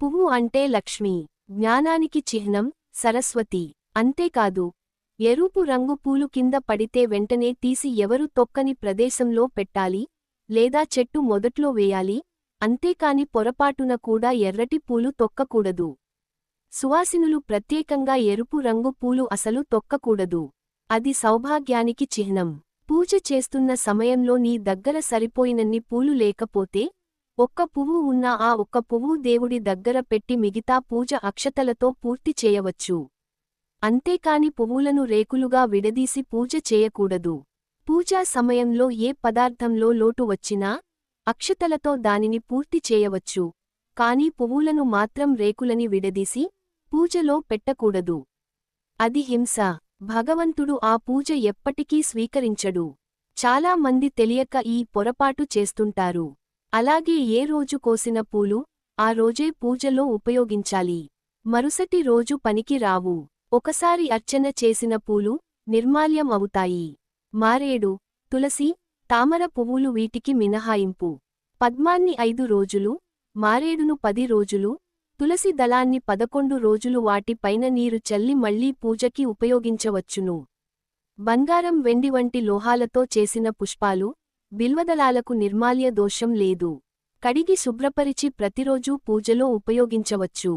పువ్వు అంటే లక్ష్మి జ్ఞానానికి చిహ్నం సరస్వతి. అంతేకాదు ఎరుపు రంగు పూలు కింద పడితే వెంటనే తీసి ఎవరు తొక్కని ప్రదేశంలో పెట్టాలి? లేదా చెట్టు మొదట్లో వేయాలి? అంతేకాని పొరపాటున కూడా ఎర్రటి పూలు తొక్కకూడదు. సువాసినులు ప్రత్యేకంగా ఎరుపు రంగు పూలు అసలు తొక్కకూడదు. అది సౌభాగ్యానికి చిహ్నం. పూజ చేస్తున్న సమయంలో నీ దగ్గర సరిపోయినన్ని పూలు లేకపోతే ఒక్క పువ్వు ఉన్న ఆ ఒక్క పువ్వు దేవుడి దగ్గర పెట్టి మిగతా పూజ అక్షతలతో పూర్తి చేయవచ్చు. అంతేకాని పువ్వులను రేకులుగా విడదీసి పూజ చేయకూడదు. పూజా సమయంలో ఏ పదార్థంలో లోటు వచ్చినా అక్షతలతో దానిని పూర్తి చేయవచ్చు. కాని పువ్వులను మాత్రం రేకులని విడదీసి పూజలో పెట్టకూడదు. అది హింస. భగవంతుడు ఆ పూజ ఎప్పటికీ స్వీకరించడు. చాలా మంది తెలియక ఈ పొరపాటు చేస్తుంటారు. అలాగే ఏ రోజు కోసిన పూలు ఆ రోజే పూజలో ఉపయోగించాలి. మరుసటి రోజు పనికి రావు. ఒకసారి అర్చన చేసిన పూలు నిర్మాల్యం అవుతాయి. మారేడు తులసి తామర పువ్వులు వీటికి మినహాయింపు. పద్మాన్ని ఐదు రోజులు మారేడును పది రోజులు తులసి దళాన్ని పదకొండు రోజులు వాటిపైన నీరు చల్లి మళ్ళీ పూజకి ఉపయోగించవచ్చును. బంగారం వెండి వంటి లోహాలతో చేసిన పుష్పాలు బిల్వదళాలకు నిర్మాల్య దోషం లేదు. కడిగి శుభ్రపరిచి ప్రతిరోజూ పూజలో ఉపయోగించవచ్చు.